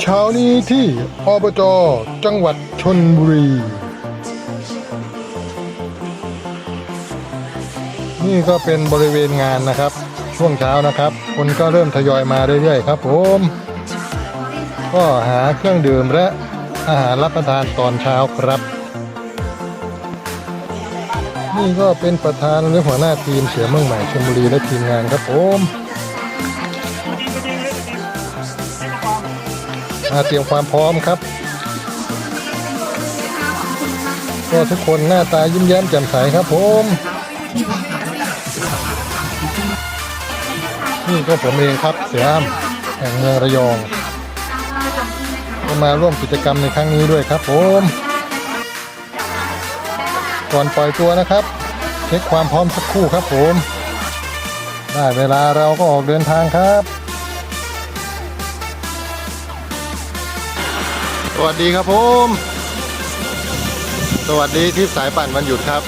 เช้านี้ที่อบจจังหวัดชนบุรี นี่ก็เป็นบริเวณงานนะครับ ช่วงเช้านะครับ คนก็เริ่มทยอยมาเรื่อยๆครับผมก็หาเครื่องดื่มและอาหารรับประทานตอนเช้าครับ นี่ก็เป็นประธานหรือหัวหน้าทีมเสือเมืองใหม่ชลบุรีและทีมงานครับผมมาเตรียมความพร้อมครับ ก็ทุกคนหน้าตายิ้มแย้มแจ่มใสครับผมนี่ก็ผมเองครับเสืออ้ำแห่งเมืองระยอง ก็มาร่วมกิจกรรมในครั้งนี้ด้วยครับผม ก่อนปล่อยตัวนะครับ เช็คความพร้อมสักครู่ครับผม ได้เวลาเราก็ออกเดินทางครับ สวัสดีครับผม สวัสดีที่สายปั่นวันหยุดครับ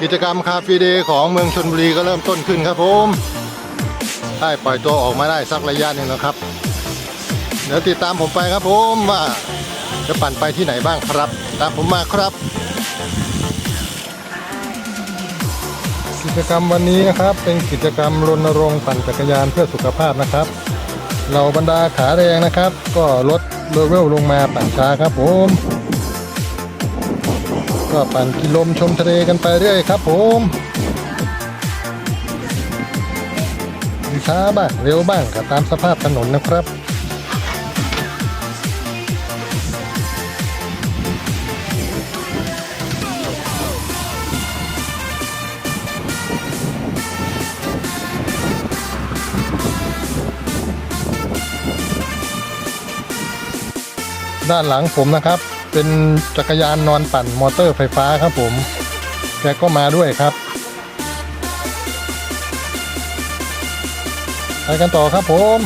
กิจกรรมคาเฟ่เดย์ของเมืองชนบุรีก็เริ่มต้นขึ้นครับผมได้ปล่อยตัวออกมาได้สักระยะหนึ่งแล้วครับเดี๋ยวติดตามผมไปครับผมว่าจะปั่นไปที่ไหนบ้างครับ ตามผมมาครับ กิจกรรมวันนี้นะครับ เป็นกิจกรรมรณรงค์ปั่นจักรยานเพื่อสุขภาพนะครับเราบรรดาขาแรงนะครับ ก็ลดเลเวลลงมาปั่นช้าครับผมก็ปั่นกิโลมชมทะเลกันไปเรื่อยครับผมช้าบ้างเร็วบ้างก็ตามสภาพถนนนะครับ ด้านหลังผมนะครับ เป็นจักรยานนอนปั่นมอเตอร์ไฟฟ้าครับผมแกก็มาด้วยครับไปกันต่อครับผม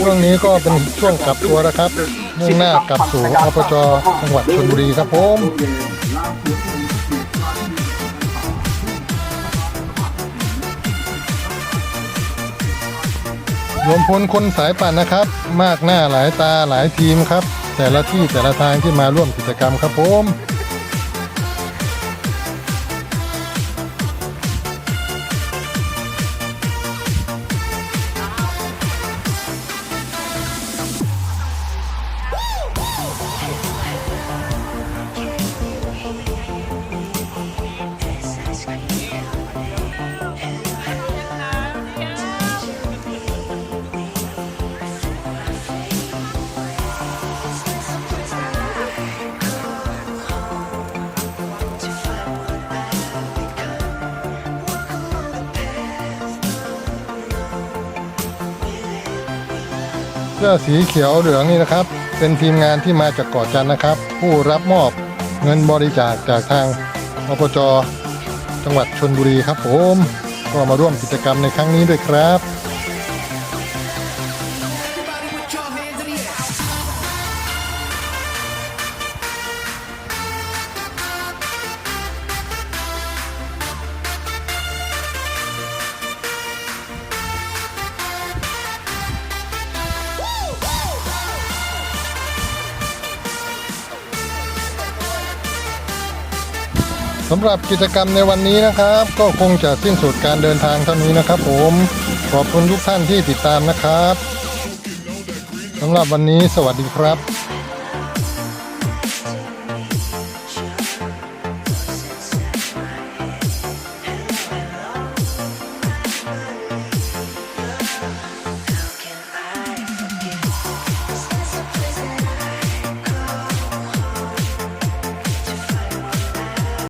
ช่วงนี้ก็เป็นช่วงกลับตัวนะครับมุ่งหน้ากลับสู่อบจจังหวัดชลบุรีครับผม รวมพลคนสายปั่นนะครับ มากหน้าหลายตาหลายทีมครับ แต่ละที่แต่ละทางที่มาร่วมกิจกรรมครับผม เสื้อสีเขียวเหลืองนี่นะครับ เป็นทีมงานที่มาจากเกาะจันนะครับ ผู้รับมอบเงินบริจาคจากทางอบจจังหวัดชนบุรีครับผม ก็มาร่วมกิจกรรมในครั้งนี้ด้วยครับ สำหรับกิจกรรมในวันนี้นะครับ ก็คงจะสิ้นสุดการเดินทางเท่านี้นะครับผมขอบคุณทุกท่านที่ติดตามนะครับสำหรับวันนี้สวัสดีครับ